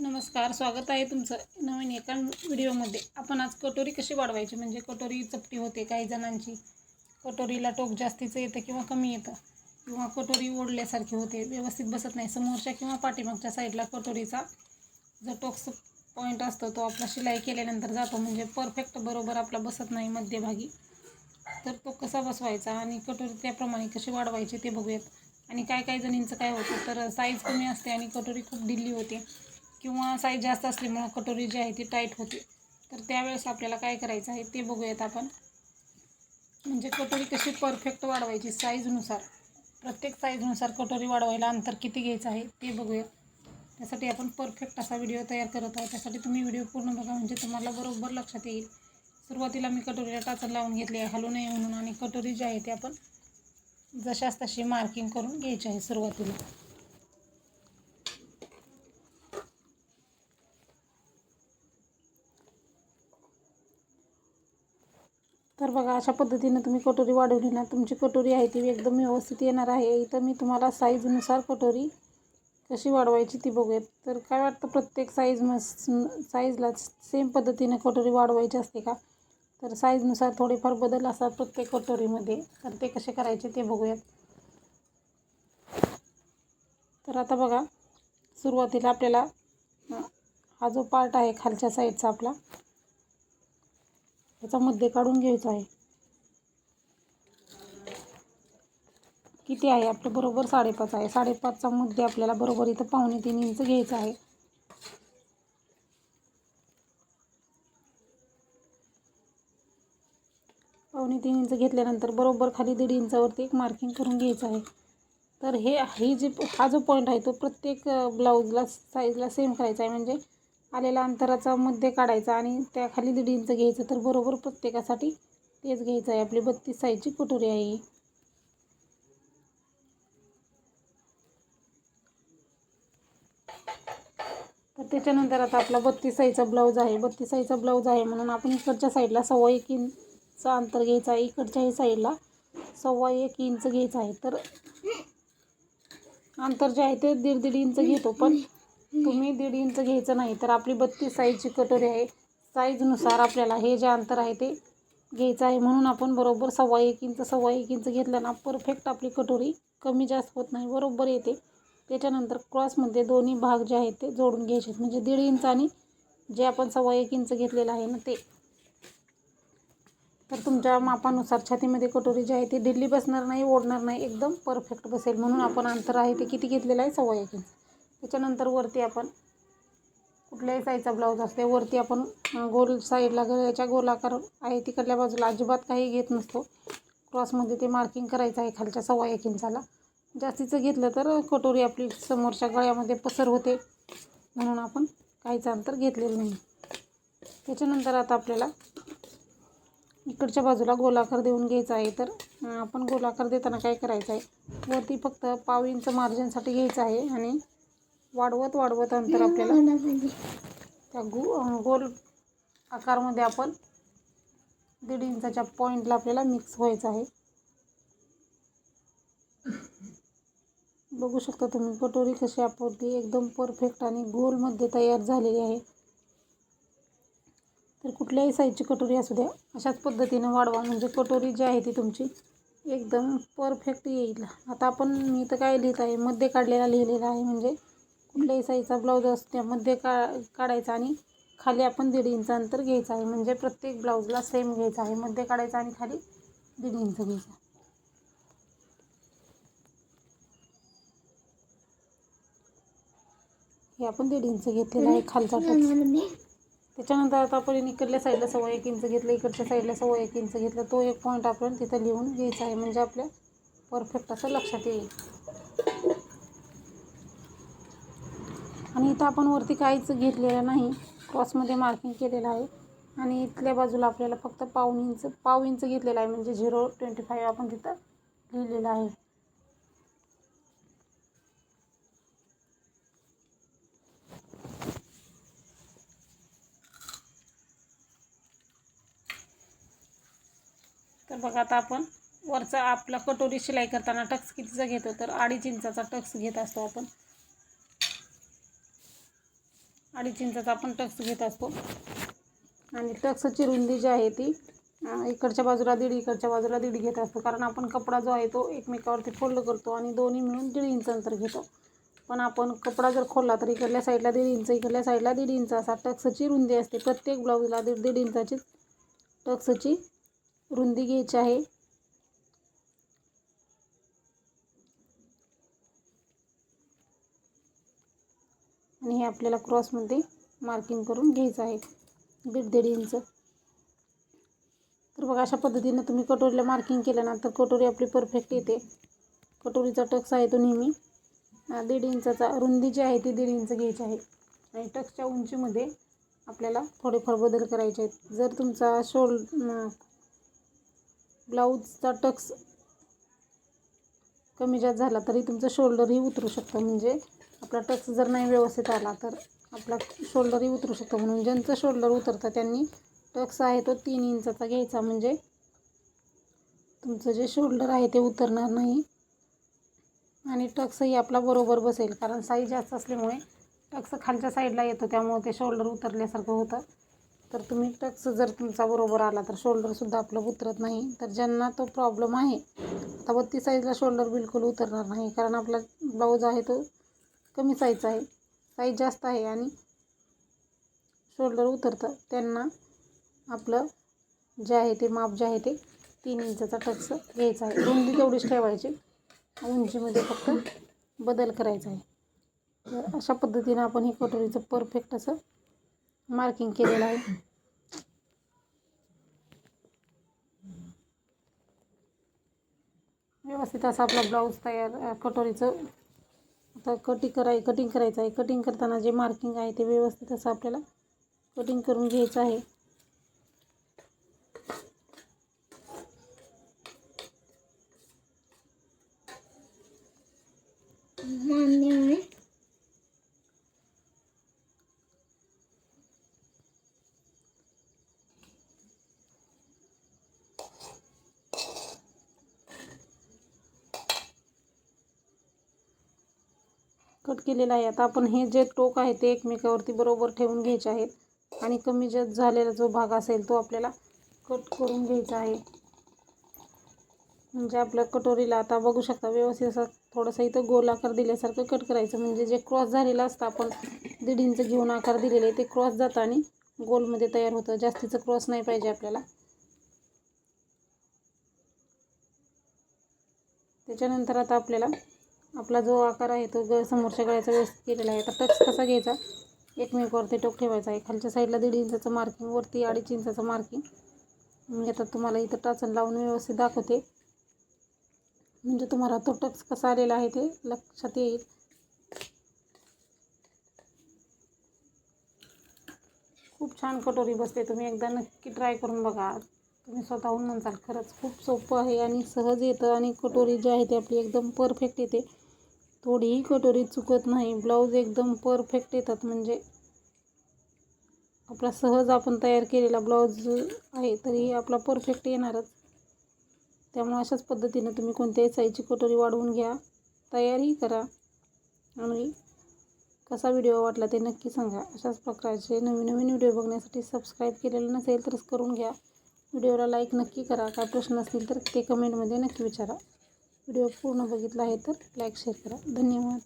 नमस्कार स्वागत आहे तुमचं नवीन एका व्हिडिओमध्ये. आपण आज कटोरी कशी वाढवायची? म्हणजे कटोरी चपटी होते काही जणांची. कटोरीला टोक जास्तीचं येतं किंवा कमी येतं? किंवा कटोरी ओढल्यासारखी होते व्यवस्थित बसत नाही समोरच्या किंवा पाठीमागच्या साईडला कटोरीचा जो टोक्स पॉईंट असतो तो आपला शिलाई केल्यानंतर जातो. म्हणजे परफेक्ट बरोबर आपला बसत नाही मध्यभागी. तर तो कसा बसवायचा आणि कटोरी त्याप्रमाणे कशी वाढवायची ते बघूयात. आणि काय काय जणींचं काय होतं तर साईज कमी असते आणि कटोरी खूप ढिल्ली होते. किंवा साईज जास्त असल्यामुळं कटोरी जी आहे ती टाईट होते. तर त्यावेळेस आपल्याला काय करायचं आहे ते बघूयात आपण. म्हणजे कटोरी कशी परफेक्ट वाढवायची साईजनुसार प्रत्येक साईजनुसार कटोरी वाढवायला अंतर किती घ्यायचं आहे ते बघूया त्यासाठी आपण परफेक्ट असा व्हिडिओ तयार करत आहोत. त्यासाठी तुम्ही व्हिडिओ पूर्ण बघा म्हणजे तुम्हाला बरोबर लक्षात येईल. सुरुवातीला मी कटोरीला टाचण लावून घेतली आहे हलू नये म्हणून. आणि कटोरी जी आहे ती आपण जशाच तशी मार्किंग करून घ्यायची आहे सुरुवातीला. तर बघा अशा पद्धतीनं तुम्ही कटोरी वाढवली ना तुमची कटोरी आहे ती एकदम व्यवस्थित येणार आहे. इथं मी तुम्हाला साईजनुसार कटोरी कशी वाढवायची ती बघूयात. तर काय वाटतं प्रत्येक साईज म साईजला सेम पद्धतीनं कटोरी वाढवायची असते का? तर साईजनुसार थोडेफार बदल असतात प्रत्येक कटोरीमध्ये. तर ते कसे करायचे ते बघूयात. तर आता बघा सुरुवातीला आपल्याला हा जो पार्ट आहे खालच्या साईडचा आपला त्याचा मध्ये काढून घ्यायचा आहे. किती आहे? आपलं बरोबर साडेपाच आहे. साडेपाचचा मध्य आपल्याला बरोबर इथं पावणे तीन इंच घ्यायचं आहे. पावणे तीन इंच घेतल्यानंतर बरोबर खाली दीड इंचावरती एक मार्किंग करून घ्यायचं आहे. तर हे ही जी हा जो पॉईंट आहे तो प्रत्येक ब्लाऊजला साईजला सेम करायचा आहे. म्हणजे आलेला अंतराचा मध्य काढायचा आणि त्याखाली दीड इंच घ्यायचं तर बरोबर प्रत्येकासाठी तेच घ्यायचं आहे. आपली बत्तीस साईजची कटोरी आहे तर त्याच्यानंतर आता आपला बत्तीस साईजचा ब्लाऊज आहे. बत्तीस साईजचा ब्लाऊज आहे म्हणून आपण इकडच्या साईडला सव्वा एक इंचचा अंतर घ्यायचं आहे. इकडच्याही साईडला सव्वा एक इंच घ्यायचं आहे. तर अंतर जे आहे ते दीड दीड इंच घेतो. पण तुम्ही दीड इंच घ्यायचं नाही तर आपली बत्तीस साईजची कटोरी आहे. साईजनुसार आपल्याला हे जे अंतर आहे ते घ्यायचं आहे. म्हणून आपण बरोबर सव्वा एक इंच सव्वा एक इंच घेतलं ना परफेक्ट आपली कटोरी कमी जास्त होत नाही बरोबर येते. त्याच्यानंतर क्रॉसमध्ये दोन्ही भाग जे आहेत ते जोडून घ्यायचे. म्हणजे दीड इंच आणि जे आपण सव्वा एक इंच घेतलेलं आहे ना ते. तर तुमच्या मापानुसार छातीमध्ये कटोरी जी आहे ती ढिल्ली बसणार नाही ओढणार नाही एकदम परफेक्ट बसेल. म्हणून आपण अंतर आहे ते किती घेतलेलं आहे? सव्वा एक इंच. त्याच्यानंतर वरती आपण कुठल्याही साईजचा ब्लाऊज असते वरती आपण गोल साईडला गळ्याच्या गोलाकार आहे तिकडल्या बाजूला अजिबात काही घेत नसतो. क्रॉसमध्ये ते मार्किंग करायचं आहे खालच्या सव्वा एक इंचाला. जास्तीचं घेतलं तर कटोरी आपली समोरच्या गळ्यामध्ये पसर होते. म्हणून आपण काहीच अंतर घेतलेलं नाही. त्याच्यानंतर आता आपल्याला इकडच्या बाजूला गोलाकार देऊन घ्यायचा आहे तर आपण गोलाकार देताना काय करायचं आहे? वरती फक्त पाव इंच मार्जिनसाठी घ्यायचं आहे आणि वाढवत वाढवत अंतर आपल्याला. त्या गो गोल आकारमध्ये आपण दीड इंचाच्या पॉईंटला आपल्याला मिक्स व्हायचं आहे. बघू शकता तुम्ही कटोरी कशी आपली एकदम परफेक्ट आणि गोलमध्ये तयार झालेली आहे. तर कुठल्याही साईजची कटोरी असू द्या अशाच पद्धतीनं वाढवा. म्हणजे कटोरी जी आहे ती तुमची एकदम परफेक्ट येईल. आता आपण मी तर काय लिहित आहे मध्ये काढलेला लिहिलेला आहे म्हणजे कुठल्याही साईजचा ब्लाऊज असतो त्यामध्ये का काढायचा आणि खाली आपण दीड इंच अंतर घ्यायचं आहे. म्हणजे प्रत्येक ब्लाऊजला सेम घ्यायचा आहे. मध्ये काढायचं आणि खाली दीड इंच घ्यायचा. हे आपण दीड इंच घेतलेलं आहे खालचा त्याच्यानंतर आता आपण इकडल्या साईडला सव्वा एक इंच घेतलं इकडच्या साईडला सव्वा एक इंच घेतलं. तो एक पॉईंट आपण तिथं लिहून घ्यायचा आहे. म्हणजे आपल्या परफेक्ट असं लक्षात येईल. आणि इथं आपण वरती काहीच घेतलेलं नाही. क्रॉसमध्ये मार्किंग केलेलं आहे. आणि इथल्या बाजूला आपल्याला फक्त पाऊन इंच पाव इंच घेतलेलं आहे. म्हणजे झिरो ट्वेंटी फाईव्ह आपण तिथं लिहिलेलं आहे. तर बघा आता आपण वरचा आपला कटोरी शिलाई करताना टक्स कितीचा घेतो? तर अडीच इंचाचा टक्स घेत असतो आपण. अडीच इंचाचा आपण टक्स घेत असतो. आणि टक्सची रुंदी जी आहे ती इकडच्या बाजूला दीड इकडच्या बाजूला दीड घेत असतो. कारण आपण कपडा जो आहे तो एकमेकावरती फोल्ड करतो आणि दोन्ही मिळून दीड इंच अंतर घेतो. पण आपण कपडा जर खोलला तर इकडल्या साईडला दीड इंच इकडल्या साईडला दीड इंच असा टक्सची रुंदी असते. प्रत्येक ब्लाऊजला दीड दीड इंचाची टक्सची रुंदी घ्यायची आहे. आणि हे आपल्याला क्रॉसमध्ये मार्किंग करून घ्यायचं आहे. दीड दीड इंच. तर बघा अशा पद्धतीनं तुम्ही कटोरीला मार्किंग केलं ना तर कटोरी आपली परफेक्ट येते. कटोरीचा टक्स आहे तो नेहमी. दीड इंचाचा रुंदी जी आहे ती दीड इंच घ्यायची आहे. आणि टक्सच्या उंचीमध्ये आपल्याला थोडेफार बदल करायचे आहेत. जर तुमचा शोल ब्लाऊजचा टक्स कमी जास्त झाला तरी तुमचं शोल्डरही उतरू शकतं. म्हणजे आपला टच जर नाही व्यवस्थित आला तर आपला शोल्डरही उतरू शकतो. म्हणून ज्यांचं शोल्डर उतरतं त्यांनी टक्स आहे तो तीन इंचाचा घ्यायचा. म्हणजे तुमचं जे शोल्डर आहे ते उतरणार नाही आणि टक्सही आपला बरोबर बसेल. कारण साईज जास्त असल्यामुळे टक्स खालच्या साईडला येतो. त्यामुळे ते शोल्डर उतरल्यासारखं होतं. तर तुम्ही टक्स जर तुमचा बरोबर आला तर शोल्डरसुद्धा आपलं उतरत नाही. तर ज्यांना तो प्रॉब्लेम आहे आता बत्तीस साईजला शोल्डर बिलकुल उतरणार नाही. कारण आपला ब्लाऊज आहे तो कमी साईजचा आहे. साईज जास्त आहे आणि शोल्डर उतरतं. त्यांना आपलं जे आहे ते माप जे आहे ते तीन इंचाचा टक्स घ्यायचा आहे. रुंदी तेवढीच ठेवायची. उंचीमध्ये फक्त बदल करायचा आहे. तर अशा पद्धतीनं आपण हे कटोरीचं परफेक्ट असं मार्किंग केलेलं आहे. व्यवस्थित असा आपला ब्लाऊज तयार कटोरीचं. आता कटिंग कराय कटिंग करायचं आहे. कटिंग करताना जे मार्किंग आहे ते व्यवस्थित असं आपल्याला कटिंग करून घ्यायचं आहे. कट केलेला आहे. आता आपण हे जे टोक आहे ते एकमेकावरती बरोबर ठेवून घ्यायचे आहेत. आणि कमी जास्त झालेला जो भाग असेल तो आपल्याला कट करून घ्यायचा आहे. म्हणजे आपल्या कटोरीला आता बघू शकता व्यवस्थित असा थोडंसं इथं गोल आकार दिल्यासारखं कट करायचं. म्हणजे जे क्रॉस झालेलं असतं आपण दीड इंच घेऊन आकार दिलेले आहे ते क्रॉस जातं आणि गोलमध्ये तयार होतं. जास्तीचं क्रॉस नाही पाहिजे आपल्याला. त्याच्यानंतर आता आपल्याला आपला जो आकार आहे तो ग समोरच्या गळ्याचा व्यवस्थित केलेला आहे. आता टच कसा घ्यायचा? एकमेकावरती टोक ठेवायचा आहे. खालच्या साईडला दीड इंचाचं मार्किंग वरती अडीच इंचाचं मार्किंग मी आता तुम्हाला इथं टाचण लावून व्यवस्थित दाखवते. म्हणजे तुम्हाला तो टक्स कसा आलेला आहे ते लक्षात येईल. खूप छान कटोरी बसते. तुम्ही एकदा नक्की ट्राय करून बघा. तुम्ही स्वतःहून म्हणसाल खरंच खूप सोपं आहे आणि सहज येतं आणि कटोरी जी आहे ती आपली एकदम परफेक्ट येते. थोडीही कटोरी चुकत नाही. ब्लाऊज एकदम परफेक्ट येतात म्हणजे. आपला सहज आपण तयार केलेला ब्लाऊज आहे तरी आपला परफेक्ट येणारच. त्यामुळे अशाच पद्धतीनं तुम्ही कोणत्याही साईजची कटोरी वाढवून घ्या. तयारी करा. आणि कसा व्हिडिओ वाटला ते नक्की सांगा. अशाच प्रकारचे नवीन नवीन व्हिडिओ बघण्यासाठी सबस्क्राईब केलेलं नसेल तरच करून घ्या. व्हिडिओला लाईक नक्की करा. काय प्रश्न असतील तर ते कमेंटमध्ये नक्की विचारा. व्हिडिओ पूर्ण बघितला आहे तर लाईक शेअर करा. धन्यवाद.